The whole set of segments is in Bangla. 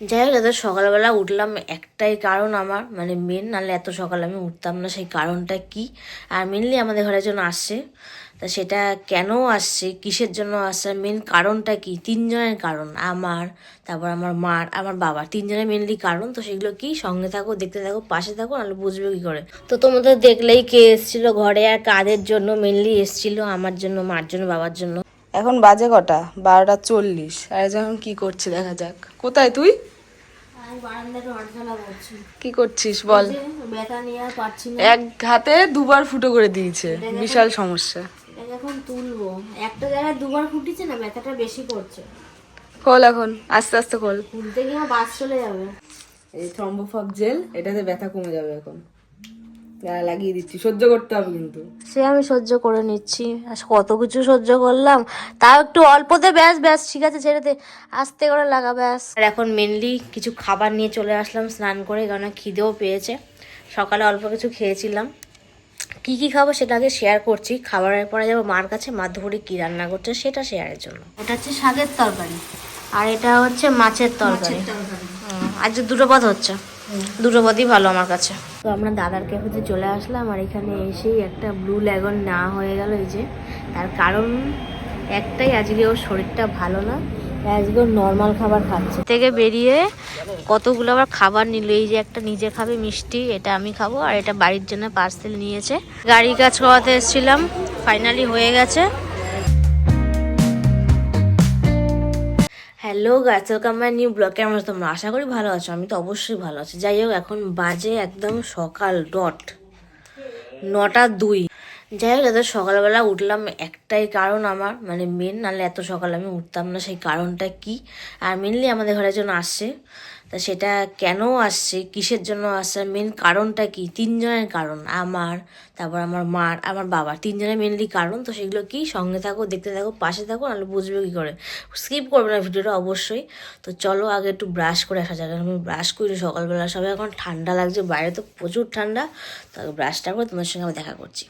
যাই হোক, দাদা, সকালবেলা উঠলাম, একটাই কারণ আমার মানে মেন নাহলে এত সকালে আমি উঠতাম না, সেই কারণটা কি? আর মেনলি আমাদের ঘরের জন্য আসছে। তা সেটা কেন আসছে? কিসের জন্য আসছে? মেন কারণটা কি? তিনজনের কারণ, আমার, তারপর আমার মার, আমার বাবার। তিনজনের মেনলি কারণ, তো সেগুলো কি? সঙ্গে থাকো, দেখতে থাকো, পাশে থাকো, নাহলে বুঝবে কী করে। তো তোমাদের দেখলেই কে এসেছিল ঘরে আর কাদের জন্য মেনলি এসেছিল? আমার জন্য, মার জন্য, বাবার জন্য। এখন বাজে কটা? বারোটা চল্লিশ। আর যখন কি করছে, দেখা যাক। কোথায় তুই আমি বারান্দাটা হাঁটাচলা করছি কি করছিস বল? ব্যথা নিয়ে আর পারছি না। এক হাতে দুবার ফুটো করে দিয়েছে বিশাল সমস্যা। এখন তুলবো একটা জায়গায় দুবার ফুটিছে না ব্যথাটা বেশি করছে। খোল এখন আস্তে আস্তে খোল। খুলতে গিয়ে বাস চলে যাবে। এই থ্রম্বোফব জেল এটাতে ব্যথা কমে যাবে এখন। লাগিয়ে দিচ্ছি। সহ্য করতে হবে কিন্তু। সে আমি সহ্য করে নিচ্ছি। আর কত কিছু সহ্য করলাম। তাও একটু অল্পতে ব্যাস ব্যাস ঠিক আছে ছেড়ে দে। আস্তে করে লাগা ব্যাস। আর এখন মেনলি কিছু খাবার নিয়ে চলে আসলাম স্নান করে কারণ খিদেও পেয়েছে। সকালে অল্প কিছু খেয়েছিলাম। কি কি খাব সেটা আগে শেয়ার করছি। খাবারের পরে যাব মার কাছে। মা দুপুরে কি রান্না করছে সেটা শেয়ারের জন্য। এটা হচ্ছে শাকের তরকারি। আর এটা হচ্ছে মাছের তরকারি। আজ দুটো পথ হচ্ছে। দুটো পদই ভালো আমার কাছে। তো আমরা দাদার ক্যাফেতে চলে আসলাম আর এখানে এসেই একটা ব্লু ল্যাগন না হয়ে গেল এই যে। তার কারণ একটাই আজকে ওর শরীরটা ভালো না আজকে নর্মাল খাবার খাচ্ছে। থেকে বেরিয়ে কতগুলো আবার খাবার নিল এই যে একটা নিজে খাবে মিষ্টি এটা আমি খাব আর এটা বাড়ির জন্য পার্সেল নিয়েছে। গাড়ি কাজ করাতে এসেছিলাম ফাইনালি হয়ে গেছে। Hello guys welcome my new blog কেমন তোমরা? আশা করি ভালো আছো, আমি তো অবশ্যই ভালো আছি। যাই হোক, এখন বাজে একদম সকাল ডট নটা দুই। যাই হোক যাদের সকালবেলা উঠলাম, একটাই কারণ আমার মানে মেন নাহলে এত সকালে আমি উঠতাম না, সেই কারণটা কি? আর মেনলি আমাদের ঘরে একজন আসছে। তা সেটা কেন আসছে? কিসের জন্য আসছে? মেন কারণটা কি? তিনজনের কারণ, আমার, তারপর আমার মার, আমার বাবার। তিনজনের মেনলি কারণ, তো সেগুলো কি? সঙ্গে থাকো, দেখতে থাকো, পাশে থাকো, নাহলে বুঝবে কী করে। স্কিপ করবে না ভিডিওটা, অবশ্যই। তো চলো আগে একটু ব্রাশ করে আসা যাক। আমি ব্রাশ করি সকালবেলা সবাই এখন ঠান্ডা লাগছে, বাইরে তো প্রচুর ঠান্ডা। তো ব্রাশটা করে তোমার সঙ্গে আমি দেখা করছি।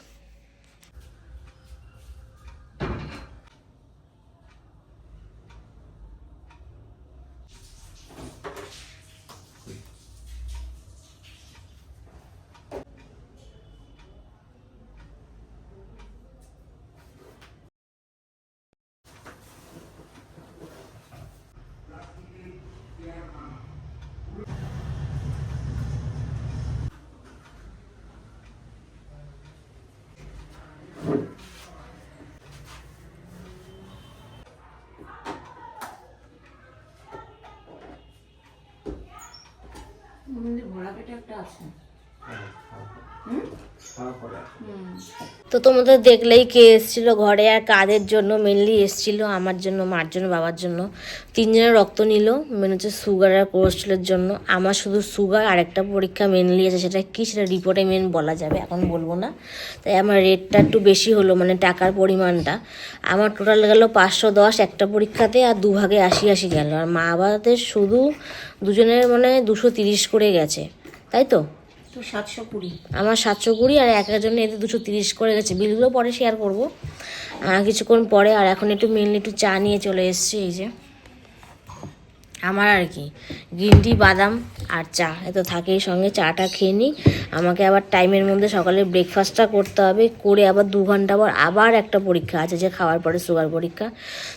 তো তোমাদের দেখলেই কে এসেছিল ঘরে আর কাদের জন্য? মেনলি এসেছিল আমার জন্য, মার জন্য, বাবার জন্য। তিনজনের রক্ত নিল মেন হচ্ছে সুগার আর কোলেস্ট্রলের জন্য। আমার শুধু সুগার আর একটা পরীক্ষা মেনলি আছে, সেটা কি সেটা রিপোর্টে মেন বলা যাবে, এখন বলব না। তাই আমার রেটটা একটু বেশি হলো মানে টাকার পরিমাণটা। আমার টোটাল গেল পাঁচশো দশ একটা পরীক্ষাতে আর দুভাগে আশি আশি গেল। আর মা বাবাদের শুধু দুজনের মানে দুশো তিরিশ করে গেছে। তাই তো? সাতশো কুড়ি। আমার সাতশো কুড়ি আর এক একজন এতে দুশো তিরিশ করে গেছে। বিলগুলো পরে শেয়ার করব। কিছুক্ষণ পরে আর এখন একটু মেনলি একটু চা নিয়ে চলে এসছি এই যে। আমার আর কি। গ্রিন টি বাদাম আর চা। এ তো থাকেই সঙ্গে চাটা খেয়ে নিই। আমাকে আবার টাইমের মধ্যে সকালে ব্রেকফাস্টটা করতে হবে। করে আবার দু ঘণ্টা পর আবার একটা পরীক্ষা আছে যে খাওয়ার পরে সুগার পরীক্ষা।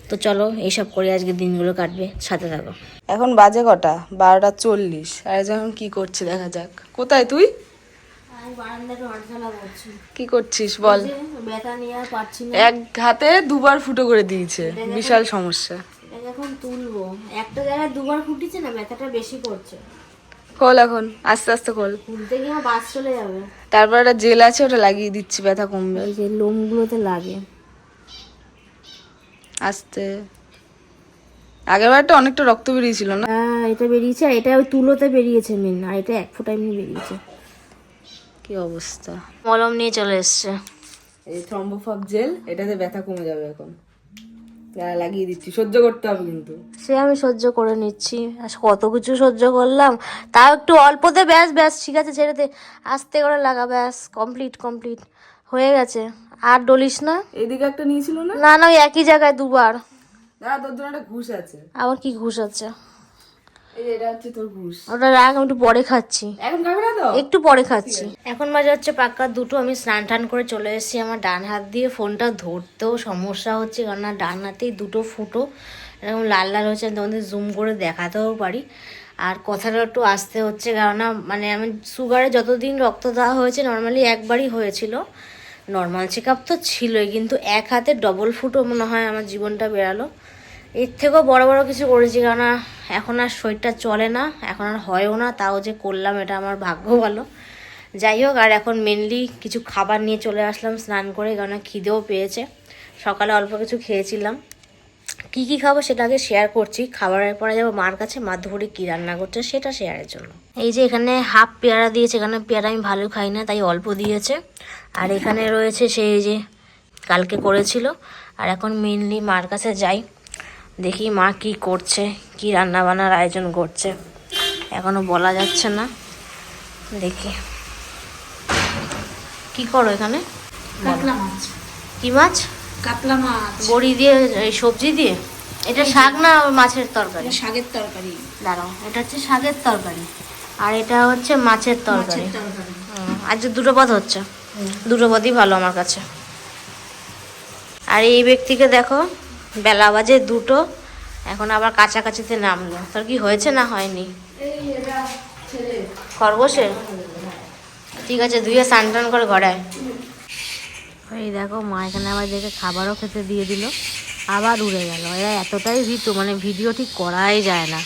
তো চলো এইসব করে আজকে দিনগুলো কাটবে। সাথে থাকো। এখন বাজে কটা? বারোটা চল্লিশ। আর যখন কি করছে দেখা যাক। কোথায় তুই? কি করছিস বল। ব্যথা নিয়ে আর পারছি এক হাতে দুবার ফুটো করে দিয়েছে। বিশাল সমস্যা। এটাকে এখন তুলবো। একটা জায়গায় দুবার ফুটিছে না ব্যথাটা বেশি করছে। খোল এখন আস্তে আস্তে খোল। খুলতে গিয়ে বাস চলে যাবে। তারপর একটা জেল আছে ওটা লাগিয়ে দিচ্ছি ব্যথা কমবে। ওই যে লোমগুলোতে লাগে। আস্তে। আগের বারটা অনেকটা রক্ত বেরিয়েছিল না? হ্যাঁ এটা বেরিয়েছে আর এটা ওই তুলোতে বেরিয়েছে মেন আর এটা এক ফোঁটা এমনি বেরিয়েছে। কি অবস্থা? মলম নিয়ে চলে এসছে। এই থ্রম্বোফব জেল এটাতে ব্যথা কমে যাবে এখন। লাগিয়ে দিচ্ছি। সহ্য করতে হবে কিন্তু। সে আমি সহ্য করে নিচ্ছি। আর কত কিছু সহ্য করলাম। তাও একটু অল্পতে ব্যাস ব্যাস ঠিক আছে ছেড়ে দে। আস্তে করে লাগা ব্যাস কমপ্লিট কমপ্লিট হয়ে গেছে। আর ডলিস না? এদিকে একটা নিয়েছিল না? না না ওই একই জায়গায় দুবার। দাঁড়া তোর জন্য একটা ঘুষ আছে। আবার কি ঘুষ আছে? ওটা রাখ আমি একটু পরে খাচ্ছি। একটু পরে খাচ্ছি। এখন বাজে হচ্ছে পাক্কা দুটো আমি স্নান টান করে চলে এসেছি আমার ডান হাত দিয়ে ফোনটা ধরতেও সমস্যা হচ্ছে কারণ না ডান হাতেই দুটো ফুটো এরকম লাল লাল হচ্ছে আমি তোমাদের জুম করে দেখাতেও পারি। আর কথাটা একটু আসতে হচ্ছে কারণ না মানে আমি সুগারে যতদিন রক্ত দেওয়া হয়েছে নর্মালি একবারই হয়েছিল। নর্মাল চেক আপ তো ছিলই কিন্তু এক হাতে ডবল ফুটো মনে হয় আমার জীবনটা বেরালো। এর থেকেও বড় বড় কিছু করেছি, কারণ এখন আর শরীরটা চলে না, এখন আর হয়ও না, তাও যে করলাম এটা আমার ভাগ্য ভালো। যাই হোক, আর এখন মেনলি কিছু খাবার নিয়ে চলে আসলাম, স্নান করে, কারণ খিদেও পেয়েছে। সকালে অল্প কিছু খেয়েছিলাম। কি কি খাব সেটা আগে শেয়ার করছি, খাবারের পরে যাব মার কাছে, মা কী রান্না করছে সেটা শেয়ারের জন্য। এই যে এখানে হাফ পেয়ারা দিয়েছে এখানে পেয়ারা আমি ভালো খাই না, তাই অল্প দিয়েছে। আর এখানে রয়েছে সেই যে কালকে করেছিল, আর এখন মেনলি মার কাছে যাই। দেখি মা কি করছে কি রান্না বান্নার আয়োজন করছে। এখনও বলা যাচ্ছে না। দেখি। কি করো এখানে? কাতলা মাছ। কি মাছ? কাতলা মাছ। বড়ি দিয়ে এই সবজি দিয়ে? এটা শাক না মাছের তরকারি? শাকের তরকারি। দাঁড়াও এটা হচ্ছে শাকের তরকারি। আর এটা হচ্ছে মাছের তরকারি। আজ যে দুটো পদ হচ্ছে। দুটো পদই ভালো আমার কাছে। আর এই ব্যক্তিকে দেখো বেলা বাজে দুটো এখন আবার কাছাকাছিতে নামলো তোর কি হয়েছে না হয়নি? খরগোশের? ঠিক আছে ধুয়ে স্নান টান করে ঘরে এই দেখো মা এখানে আবার দেখে খাবারও খেতে দিয়ে দিল আবার উড়ে গেল। এরা এতটাই ভিতু মানে ভিডিও ঠিক করাই যায় না।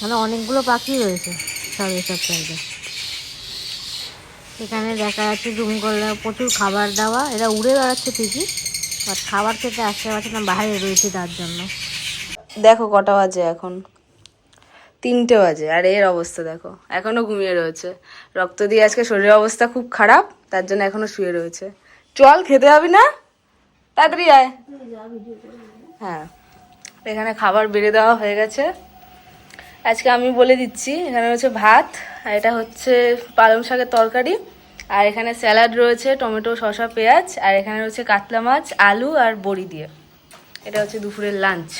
মানে অনেকগুলো পাখি রয়েছে সব এসব সাইডে। এখানে দেখা যাচ্ছে জুম করলে প্রচুর খাবার দেওয়া এরা উড়ে বেড়াচ্ছে ঠিকই। বাট খাবার খেতে আসতে পারছে না বাইরে রয়েছে তার জন্য। দেখো কটা বাজে এখন। তিনটে বাজে, আর এর অবস্থা দেখো। এখনও ঘুমিয়ে রয়েছে। রক্ত দিয়ে আজকে শরীরের অবস্থা খুব খারাপ, তার জন্য এখনও শুয়ে রয়েছে। চল, খেতে যাবি না? তাড়াতাড়ি আয়। হ্যাঁ এখানে খাবার বেড়ে দেওয়া হয়ে গেছে। আজকে আমি বলে দিচ্ছি, এখানে রয়েছে ভাত, আর এটা হচ্ছে পালং শাকের তরকারি। আর এখানে স্যালাড রয়েছে টমেটো শসা পেঁয়াজ আর এখানে রয়েছে কাতলা মাছ আলু আর বড়ি দিয়ে। এটা হচ্ছে দুপুরের লাঞ্চ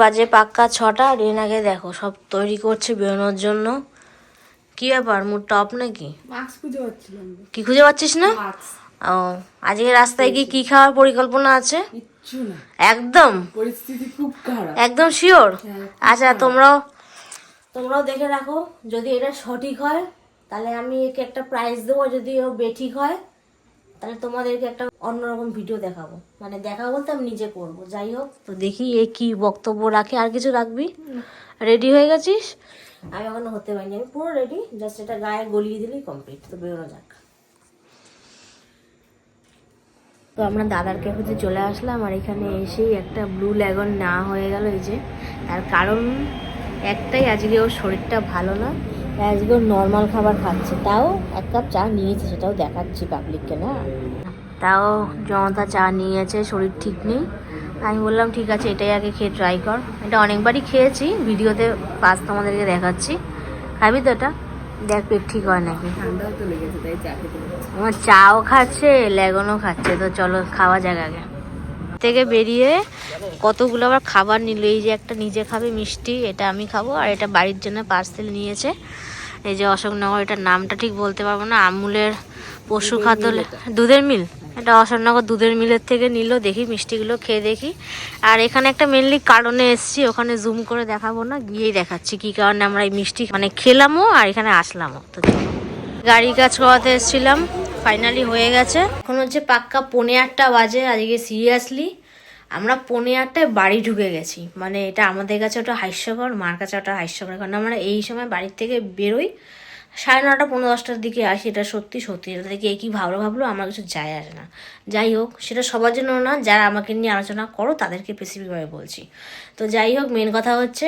বাজে পাক্কা ছটা রেনাকে দেখো সব তৈরি করছে বেরোনোর জন্য। কি ব্যাপার মুড টপ নাকি? কি খুঁজে পাচ্ছিস না? ও আজকে রাস্তায় গিয়ে কি খাওয়ার পরিকল্পনা আছে? একদম? পরিস্থিতি খুব খারাপ। একদম শিওর আচ্ছা তোমরাও তোমরাও দেখে রাখো যদি এটা সঠিক হয় তাহলে আমি একে একটা প্রাইজ দেবো, যদি ও বেঠিক হয়, তাহলে তোমাদেরকে একটা অন্যরকম ভিডিও দেখাবো। মানে দেখাবো বলতে আমি নিজে করব, যাই হোক। তো দেখি এ কি বক্তব্য রাখে, আর কিছু রাখবি? রেডি হয়ে গেছিস? আমি এখনও হতে পারিনি, আমি পুরো রেডি জাস্ট এটা গায়ে গলিয়ে দিলেই কমপ্লিট তো বেরোনো যাক। তো আমরা দাদার ক্যাফেতে চলে আসলাম, আর এখানে এসেই একটা ব্লু ল্যাগন না হয়ে গেল, এই যে। তার কারণ একটাই, আজকে ওর শরীরটা ভালো না। আজকে নর্মাল খাবার খাচ্ছে। তাও এক কাপ চা নিয়েছে সেটাও দেখাচ্ছি পাবলিককে না? তাও জনতা চা নিয়েছে শরীর ঠিক নেই। আমি বললাম ঠিক আছে এটাই আগে খেয়ে ট্রাই কর। এটা অনেকবারই খেয়েছি ভিডিওতে ফার্স্ট তোমাদেরকে দেখাচ্ছি। খাবি তো এটা? দেখ পেট ঠিক হয় নাকি। আমার চাও খাচ্ছে লেগনও খাচ্ছে তো চলো খাওয়া যাক আগে। থেকে বেরিয়ে কতগুলো আবার খাবার নিল এই যে একটা নিজে খাবে মিষ্টি এটা আমি খাব আর এটা বাড়ির জন্য পার্সেল নিয়েছে। এই যে অশোকনগর এটার নামটা ঠিক বলতে পারব না আমুলের পশু খাদ্য দুধের মিল? এটা অশোকনগর দুধের মিলের থেকে নিল দেখি মিষ্টিগুলো খেয়ে দেখি। আর এখানে একটা মেনলি কারণে এসছি ওখানে জুম করে দেখাবো না গিয়েই দেখাচ্ছি কি কারণে আমরা এই মিষ্টি মানে খেলামও আর এখানে আসলামও। তো। গাড়ি কাজ করাতে এসেছিলাম। ফাইনালি হয়ে গেছে। এখন হচ্ছে পাক্কা পৌনে আটটা বাজে, আজকে সিরিয়াসলি আমরা পৌনে আটটায় বাড়ি ঢুকে গেছি। মানে এটা আমাদের কাছে ওটা হাস্যকর, মার কাছে ওটা হাস্যকর কারণ আমরা এই সময় বাড়ির থেকে বেরোই, সাড়ে নটা পনেরো দশটার দিকে আসি। এটা সত্যি সত্যি। এটা দেখে কি ভাবলো ভাবলো, আমার কিছু যায় আসে না। যাই হোক, সেটা সবার জন্য না, যারা আমাকে নিয়ে আলোচনা করো, তাদেরকে স্পেসিফিকভাবে বলছি। তো যাই হোক মেন কথা হচ্ছে,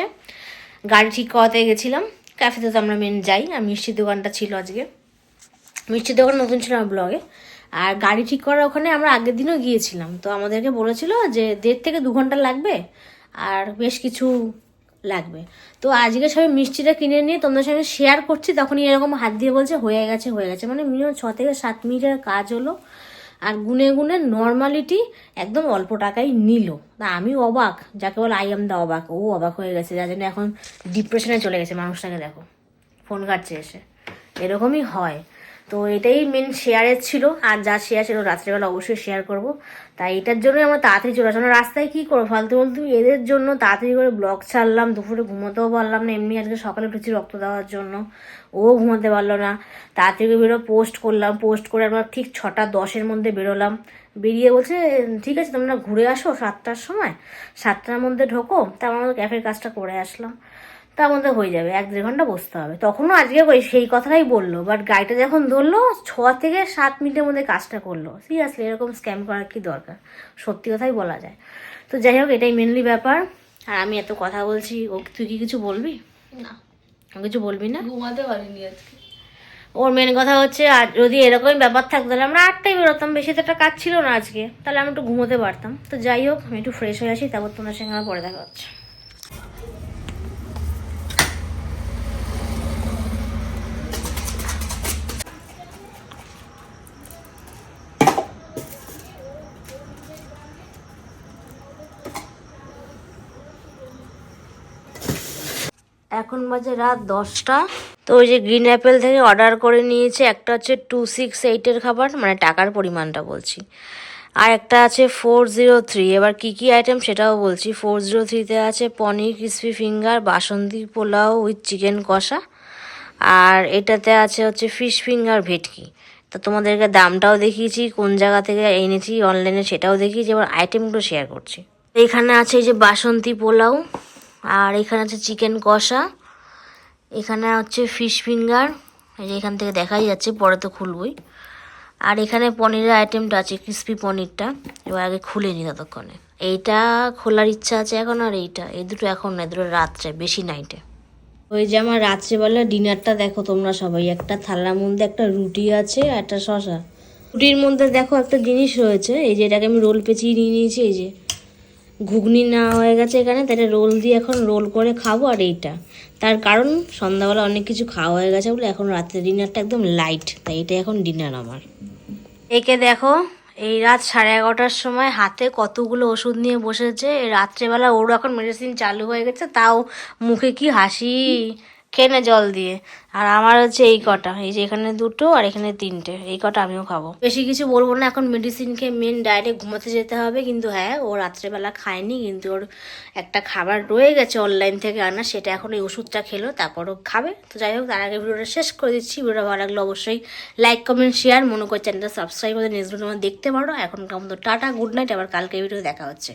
গাড়ি ঠিক করাতে গেছিলাম। ক্যাফেতে তো আমরা মেন যাই আর মিষ্টির দোকানটা ছিল আজকে। মিষ্টির দোকান নতুন ছিল ব্লগে। আর গাড়ি ঠিক করার ওখানে আমরা আগের দিনও গিয়েছিলাম। তো আমাদেরকে বলেছিল যে দেড় থেকে দু ঘণ্টা লাগবে আর বেশ কিছু লাগবে। তো আজকে সবাই মিষ্টিটা কিনে নিয়ে তোমাদের সঙ্গে শেয়ার করছি। তখনই এরকম হাত দিয়ে বলছে, হয়ে গেছে হয়ে গেছে। মানে মিনিমাম ছ থেকে সাত মিনিটের কাজ হলো। আর গুনে গুনে নর্মালিটি একদম অল্প টাকাই নিল। তা আমি অবাক, যাকে বলে আই এম দা অবাক। ও অবাক হয়ে গেছে, যার জন্য এখন ডিপ্রেশনে চলে গেছে। মানুষটাকে দেখো ফোন কাটছে এসে। এরকমই হয়। তো এটাই মেন শেয়ারের ছিল। আর যা শেয়ার ছিল রাত্রেবেলা অবশ্যই শেয়ার করব। তাই এটার জন্যই আমরা তাড়াতাড়ি চলে আসলাম। রাস্তায় কী করব ফালতু ফালতু এদের জন্য তাড়াতাড়ি করে ব্লগ ছাড়লাম, দুপুরে ঘুমোতেও পারলাম না। এমনি আজকে সকালে উঠেছি রক্ত দেওয়ার জন্য। ও ঘুমাতে পারল না। তাড়াতাড়ি বেরো পোস্ট করলাম। পোস্ট করে আমরা ঠিক ছটা দশের মধ্যে বেরোলাম। বেরিয়ে বলছে, ঠিক আছে, তোমরা ঘুরে আসো সাতটার সময়। সাতটার মধ্যে ঢোকো তা আমরা ক্যাফের কাজটা করে আসলাম। তার মধ্যে হয়ে যাবে এক দেড় ঘণ্টা বসতে হবে। তখনও আজকে ওই সেই কথাটাই বলল বাট গাড়িটা যখন ধরলো ছ থেকে সাত মিনিটের মধ্যে কাজটা করল। সিরিয়াসলি এরকম স্ক্যাম করার কি দরকার? সত্যি কথাই বলা যায়। তো যাই হোক এটাই মেনলি ব্যাপার। আর আমি এত কথা বলছি ও তুই কি কিছু বলবি? না। কিছু বলবি না? ঘুমাতে পারিনি আজকে। ওর মেন কথা হচ্ছে আর যদি এরকমই ব্যাপার থাকতো তাহলে আমরা আটটায় বেরোতাম। বেশি তো একটা কাজ ছিল না আজকে। তাহলে আমি একটু ঘুমোতে পারতাম। তো যাই হোক আমি একটু ফ্রেশ হয়ে আসি তারপর তোমার সঙ্গে আমার পরে দেখা হচ্ছে। এখন বাজে রাত দশটা। তো ওই যে গ্রিন অ্যাপেল থেকে অর্ডার করে নিয়েছে, একটা হচ্ছে টু সিক্স এইটের খাবার মানে টাকার পরিমাণটা বলছি। আর একটা আছে ফোর জিরো থ্রি এবার কী কী আইটেম সেটাও বলছি। ফোর জিরো থ্রিতে আছে paneer crispy finger Basanti pulao with chicken kosha. আর এটাতে আছে হচ্ছে ফিশ ফিঙ্গার ভেটকি। তা তোমাদেরকে দামটাও দেখিয়েছি, কোন জায়গা থেকে এনেছি অনলাইনে সেটাও দেখিয়েছি, এবার আইটেমগুলো শেয়ার করছি। এখানে আছে এই যে বাসন্তী পোলাও, আর এখানে আছে চিকেন কষা। এখানে হচ্ছে ফিশ ফিঙ্গার এই যে এখান থেকে দেখাই যাচ্ছে, পরে তো খুলবই। আর এখানে পনিরের আইটেমটা আছে ক্রিসপি পনিরটা, এবার আগে খুলে নি ততক্ষণে। এইটা খোলার ইচ্ছা আছে এখন আর এইটা? এই দুটো এখন না দুটো রাত্রে, বেশি নাইটে ওই যে আমার রাত্রেবেলা ডিনারটা দেখো তোমরা সবাই, একটা থালার মধ্যে একটা রুটি আছে আর একটা শশা রুটির মধ্যে দেখো একটা জিনিস রয়েছে, এই যে এটাকে আমি রোল পেঁচিয়ে নিয়ে নিয়েছি, এই যে। ঘুগনি না হয়ে গেছে এখানে, তাহলে রোল দিয়ে এখন রোল করে খাব আর এইটা। তার কারণ, সন্ধ্যাবেলা অনেক কিছু খাওয়া হয়ে গেছে বলে এখন রাতের ডিনারটা একদম লাইট তাই এটা এখন ডিনার আমার। একে দেখো, এই রাত সাড়ে এগারোটার সময় হাতে কতগুলো ওষুধ নিয়ে বসেছে। রাত্রেবেলা ওর এখন মেডিসিন চালু হয়ে গেছে, তাও মুখে কি হাসি। খেনে জল দিয়ে। আর আমার হচ্ছে এই কটা, এই যে এখানে দুটো আর এখানে তিনটে, এই কটা আমিও খাব। বেশি কিছু বলব না, এখন মেডিসিন খেয়ে মেন ডায়েটে ঘুমাতে যেতে হবে, কিন্তু হ্যাঁ ও রাত্রেবেলা খায়নি, কিন্তু ওর একটা খাবার রয়ে গেছে অনলাইন থেকে আনা, সেটা এখন এই ওষুধটা খেলো তারপরও খাবে। তো যাই হোক, তার আগে ভিডিওটা শেষ করে দিচ্ছি। ভিডিওটা ভালো লাগলে অবশ্যই লাইক কমেন্ট শেয়ার মনে করে চ্যানেলটা সাবস্ক্রাইব করে নেক্সট ভিডিও দেখতে পারো। এখন কেমন টাটা গুড নাইট আবার কালকে ভিডিও দেখা হচ্ছে।